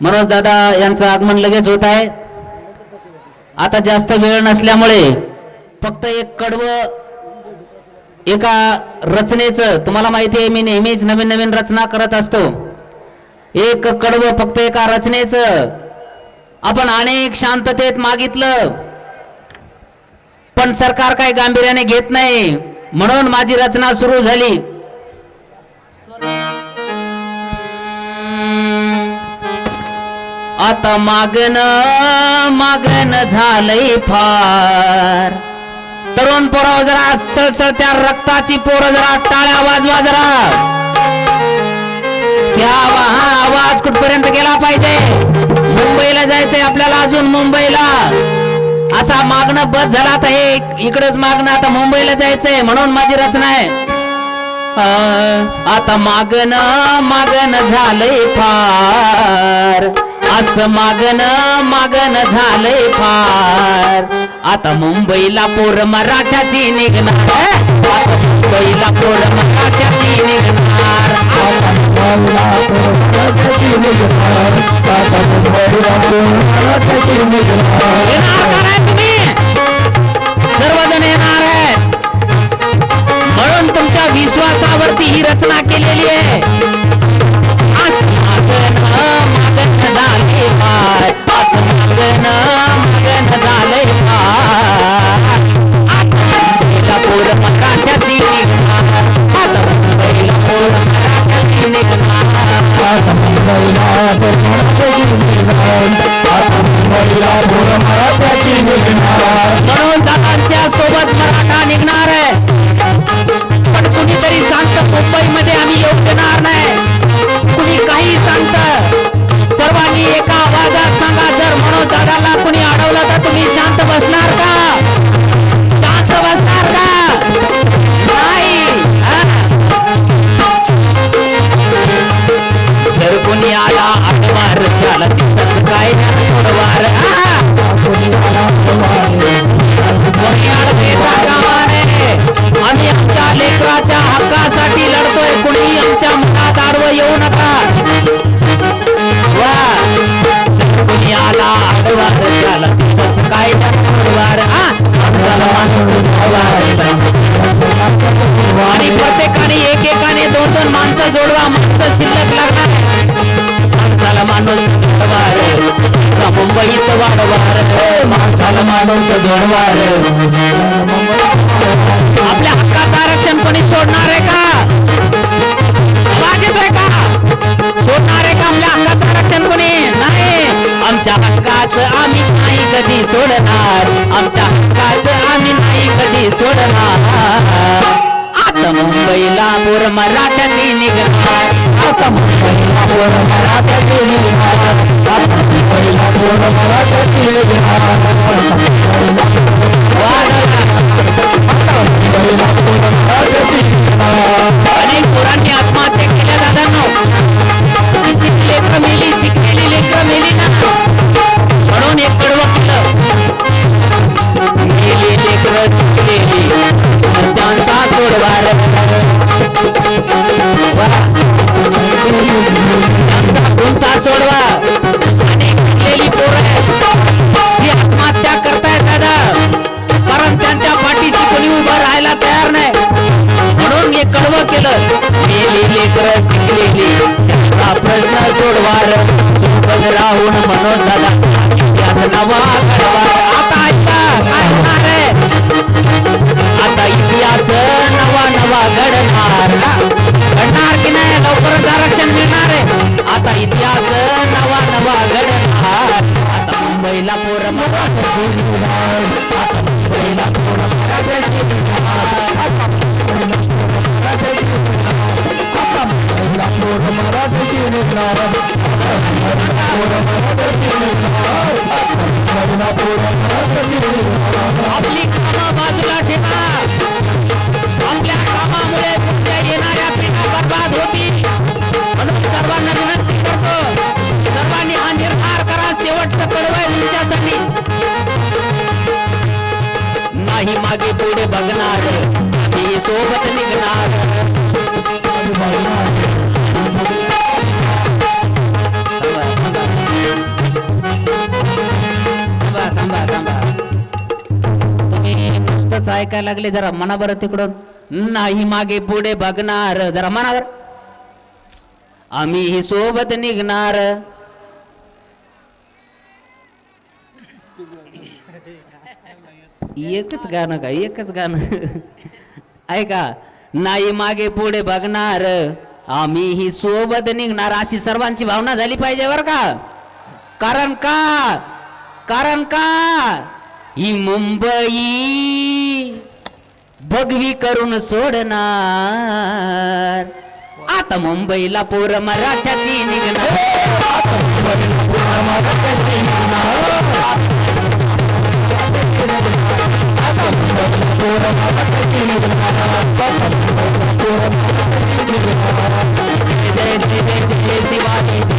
मनोज दादा यांचं आगमन लगेच होत आहे. आता जास्त वेळ नसल्यामुळे फक्त एक कडवं एका रचनेचं तुम्हाला माहिती आहे मी नेहमीच नवीन नवीन रचना करत असतो. एक कडवं फक्त एका रचनेचं. आपण अनेक शांततेत मागितलं. पण सरकार काही गांभीर्याने घेत नाही. म्हणून माझी रचना सुरू झाली. आता मागन मागन झालंय फार. तरुण पोराव जरा सळसळत्या रक्ताची पोरं जरा टाळ्या वाजवा जरा. क्या वा हा आवाज कुठपर्यंत गेला पाहिजे? मुंबईला जायचंय आपल्याला अजून मुंबईला. असा मागणं बस झाला आता हे इकडच मागणं आता मुंबईला जायचंय म्हणून माझी रचना आहे. आता मागन मागन झालंय फार. असं मागन मागन झालंय फार. आता मुंबईला पोर मराठ्याची निघणार. आता मुंबईला पोर मराठ्याची निघणार. येणार का नाही तुम्ही? सर्वजण येणार आहेत. म्हणून तुमच्या विश्वासावरती ही रचना केलेली आहे. म्हणून माणूस घडवार आपल्या हक्काचं आरक्षण कोणी सोडणार आहे का? आवाज का? सोडणार आहे का आपल्या हक्काचं आरक्षण कोणी? नाही. आमच्या हक्काचं आम्ही नाही कधी सोडणार. आमच्या हक्काचं आम्ही नाही कधी सोडणार. आता मुंबईला बोर मराठ्याची निघणार. आता मुंबईला बोर मराठ्याची निघणार अनेक पोरांनी आत्महत्या केल्या दादांनो. लेकर मेली शिकलेली मेली ना म्हणून एक कडवं केलं. मेली शिकलेली. त्यांचा सोडवार त्यांचा कोणता सोडवा पाहून राहून म्हणून दादा नवा घडवार आता ऐका ऐकणार आता इतिहास नवा नवा घडणार घडणार की नाही? लवकरच आरक्षण मिळणार आहे. आता इतिहास नवा नवा घडणार आता मुंबईला पोर मराठी ऐकायला लागले जरा मना तिकडून नाही मागे पुढे बघणार जरा मनावर. आम्ही ही सोबत निघणार. एकच गाणं का एकच गाणं. ऐका नाही मागे पुढे बघणार आम्ही ही सोबत निघणार. अशी सर्वांची भावना झाली पाहिजे बर का? कारण का? कारण का? ही मुंबई भगवी करून सोडणार आता मुंबईला पोर मराठ्याची निघणार जय जय जय जय जय शिवाजी